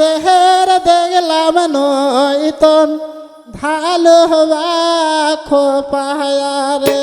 দেহের দেখলাম নইতন ঢালু হবা খোপায়া রে।